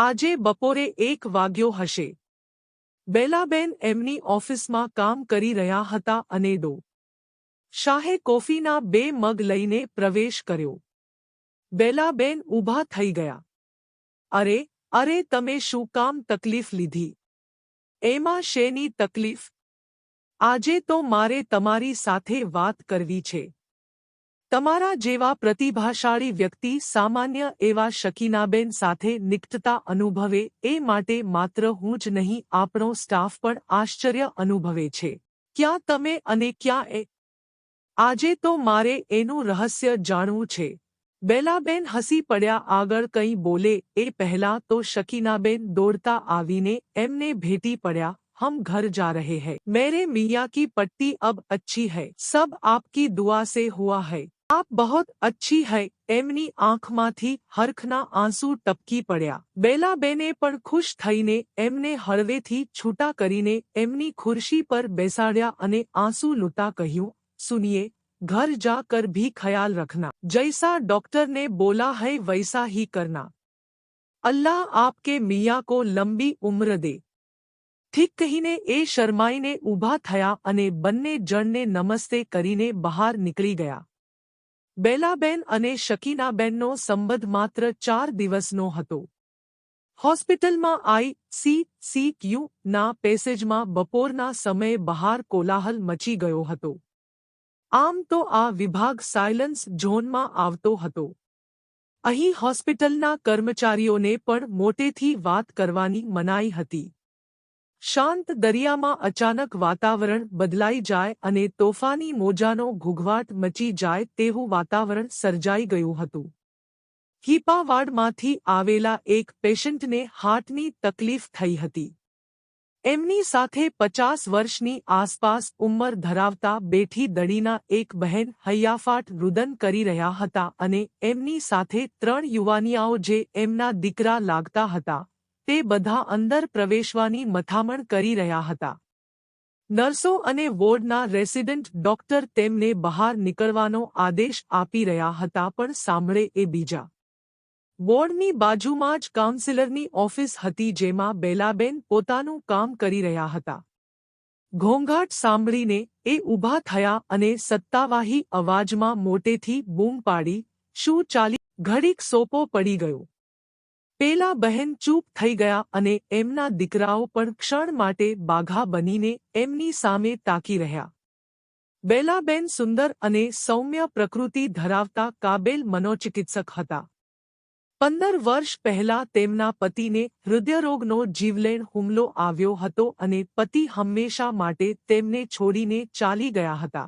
આજે બપોરે એક વાગ્યો હશે બેલાબેન એમની ઓફિસમાં કામ કરી રહ્યા હતા અને ડો શાહે કોફીના બે મગ લઈને પ્રવેશ કર્યો બેલાબેન ઊભા થઈ ગયા અરે અરે તમે શું કામ તકલીફ લીધી એમાં શેની તકલીફ આજે તો મારે તમારી સાથે વાત કરવી છે तमारा जेवा प्रतिभाशाड़ी व्यक्ति सामान्य एवा शकीनाबेन साथे निकटता अनुभवे ए माटे मात्र हूँ ज नहीं आपनों स्टाफ पर आश्चर्य अनुभवे छे क्या तमे अने क्या ए आजे तो मारे एनु रहस्य जानू छे बेलाबेन हसी पड़ा आग कई बोले ए पहला तो शकीनाबेन दौड़ता आवीने एमने भेटी पड़ा हम घर जा रहे हैं मेरे मियाँ की पट्टी अब अच्छी है सब आपकी दुआ से हुआ है आप बहुत अच्छी है एमनी आँख थी हरखना आंसू टपकी पड़या बेला बेने पर खुश थी ने एमने हरवे थी छूटा करीने एमनी खुर्शी पर बेसाड़िया अने आंसू लुटा कहू सुनिए घर जा कर भी ख्याल रखना जैसा डॉक्टर ने बोला है वैसा ही करना अल्लाह आपके मियाँ को लंबी उम्र दे ठीक कहीने ए शर्माई ने उभा थया अने बन्ने जड़ ने नमस्ते करीने बाहर निकली गया બેલાબેન અને શકીનાબેનનો સંબંધ માત્ર ચાર દિવસનો હતો હોસ્પિટલમાં આઈ સી સી ક્યુ ના પેસેજમાં બપોરના સમયે બહાર કોલાહલ મચી ગયો હતો આમ તો આ વિભાગ સાયલન્સ ઝોનમાં આવતો હતો અહીં હોસ્પિટલના કર્મચારીઓને પણ મોટેથી વાત કરવાની મનાઈ હતી શાંત દરિયામાં અચાનક વાતાવરણ બદલાઈ જાય અને તોફાની મોજાનો ઘૂઘવાટ મચી જાય તેવું વાતાવરણ સર્જાઈ ગયું હતું હિપાવાડમાંથી આવેલા એક પેશન્ટને હાર્ટની તકલીફ થઈ હતી એમની સાથે પચાસ વર્ષની આસપાસ ઉંમર ધરાવતા બેઠી દડીના એક બહેન હૈયાફાટ રુદન કરી રહ્યા હતા અને એમની સાથે ત્રણ યુવાનિયાઓ જે એમના દીકરા લાગતા હતા તે બધા અંદર પ્રવેશવાની મથામણ કરી રહ્યા હતા નર્સો અને વોર્ડના રેસિડન્ટ ડોક્ટર તેમને બહાર નીકળવાનો આદેશ આપી રહ્યા હતા પણ સાંભળે એ બીજા વોર્ડની બાજુમાં જ કાઉન્સિલરની ઓફિસ હતી જેમાં બેલાબેન પોતાનું કામ કરી રહ્યા હતા ઘોંઘાટ સાંભળીને એ ઊભા થયા અને સત્તાવાહી અવાજમાં મોટેથી બૂમ પાડી શું ચાલી ઘડીક સોપો પડી ગયો પેલા બહેન ચૂપ થઈ ગયા અને એમના દીકરાઓ પણ ક્ષણ માટે બાઘા બનીને એમની સામે તાકી રહ્યા બેલાબેન સુંદર અને સૌમ્ય પ્રકૃતિ ધરાવતા કાબેલ મનોચિકિત્સક હતા પંદર વર્ષ પહેલા તેમના પતિને હૃદયરોગનો જીવલેણ હુમલો આવ્યો હતો અને પતિ હંમેશા માટે તેમને છોડીને ચાલી ગયા હતા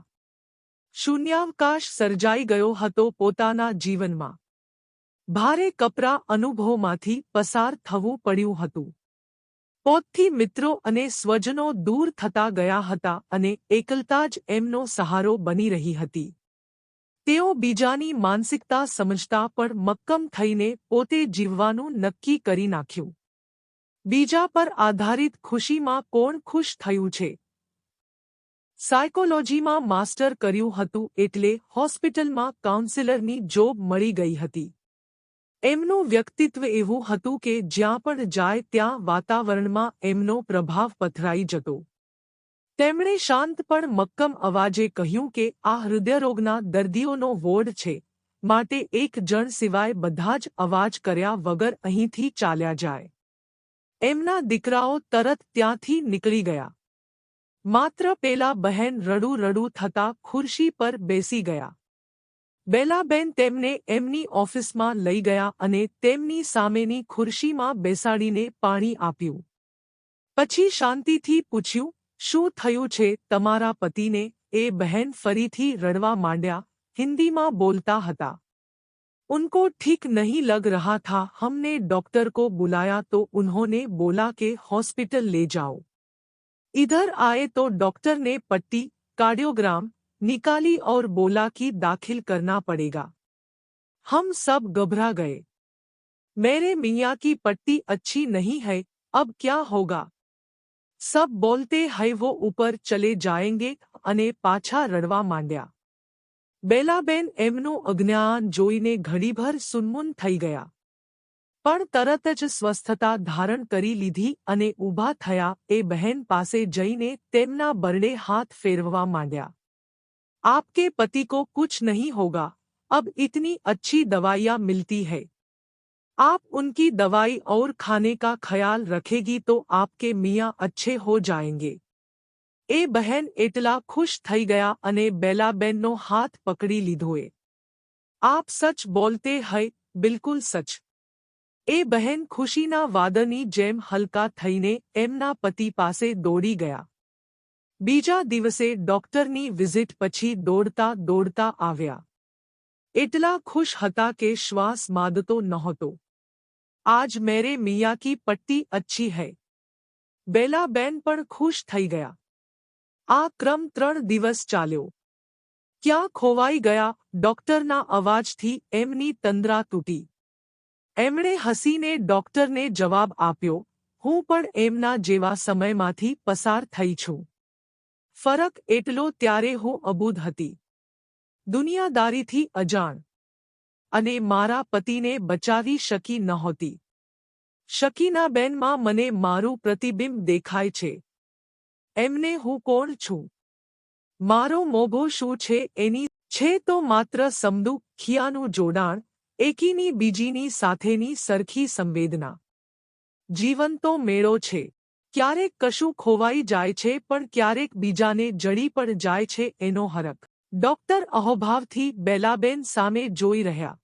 શૂન્યાવકાશ સર્જાઈ ગયો હતો પોતાના જીવનમાં ભારે કપરા અનુભવમાંથી પસાર થવું પડ્યું હતું પોતથી મિત્રો અને સ્વજનો દૂર થતા ગયા હતા અને એકલતા જ એમનો સહારો બની રહી હતી તેઓ બીજાની માનસિકતા સમજતા પણ મક્કમ થઈને પોતે જીવવાનું નક્કી કરી નાખ્યું બીજા પર આધારિત ખુશીમાં કોણ ખુશ થયું છે સાયકોલોજીમાં માસ્ટર કર્યું હતું એટલે હોસ્પિટલમાં કાઉન્સિલરની જોબ મળી ગઈ હતી એમનું વ્યક્તિત્વ એવું હતું કે જ્યાં પણ જાય ત્યાં વાતાવરણમાં એમનો પ્રભાવ પથરાઈ જતો તેમણે શાંત પણ મક્કમ અવાજે કહ્યું કે આ હૃદયરોગના દર્દીઓનો વોર્ડ છે માટે એક જણ સિવાય બધા જ અવાજ કર્યા વગર અહીંથી ચાલ્યા જાય એમના દીકરાઓ તરત ત્યાંથી નીકળી ગયા માત્ર પેલા બહેન રડું રડું થતા ખુરશી પર બેસી ગયા বেলা бен टेमने એમની ઓફિસ માં લઈ ગયા અને તેમની સામે ની ખુરશી માં બેસાડીને પારી આપ્યું પછી શાંતિ થી પૂછ્યું શું થયું છે તમારા પતિ ને એ બહેન ફરી થી રડવા માંડ્યા હિન્દી માં બોલતા હતા उनको ठीक नहीं लग रहा था हमने ડોક્ટર કો बुलाया तो उन्होंने बोला કે હોસ્પિટલ લઈ जाओ इधर आए तो डॉक्टर ने પટ્ટી કાર્ડિયોગ્રામ निकाली और बोला कि दाखिल करना पड़ेगा हम सब घबरा गए मेरे मियाँ की पट्टी अच्छी नहीं है अब क्या होगा सब बोलते हैं वो ऊपर चले जाएंगे अने पाछा रड़वा मांड्या बेलाबेन एमनो अज्ञान जोई ने घड़ीभर सुनमुन थी गया पर तरत ज स्वस्थता धारण करी लीधी अने उभा थया ए बहन पासे जईने तेमना बरडे हाथ फेरवा मांड्या आपके पति को कुछ नहीं होगा अब इतनी अच्छी दवाइयाँ मिलती है आप उनकी दवाई और खाने का ख्याल रखेगी तो आपके मियाँ अच्छे हो जाएंगे ए बहन एटला खुश थी गया अने बेला बेनो हाथ पकड़ी लीधोए आप सच बोलते हैं बिल्कुल सच ए बहन खुशी ना वादनी जेम हल्का थी ने एमना पति पासे दौड़ी गया बीजा दिवसे डॉक्टर नी विजिट पची दौड़ता दौड़ता आव्या एटला खुश हता के श्वास मादतो नहोतो आज मेरे मिया की पट्टी अच्छी है बेला बेन पर खुश थई गया आ क्रम त्रण दिवस चालो क्या खोवाई गया डॉक्टर ना अवाज थी एमनी तंद्रा तूटी एमणे हसी ने डॉक्टर ने जवाब आप्यो हूँ पर एमना जेवा समय माथी पसार थई छू ફરક એટલો ત્યારે હું અબૂધ હતી દુનિયાદારીથી અજાણ અને મારા પતિને બચાવી શકી નહોતી શકીના બેનમાં મને મારું પ્રતિબિંબ દેખાય છે એમને હું કોણ છું મારો મોભો શું છે એની છે તો માત્ર સમદુ ખિયાનું જોડાણ એકીની બીજીની સાથેની સરખી સંવેદના જીવન તો મેળો છે ક્યારેક કશું ખોવાઈ જાય છે પણ ક્યારેક બીજાને જડી પણ જાય છે એનો હરક ડોક્ટર અહોભાવથી બેલાબેન સામે જોઈ રહ્યા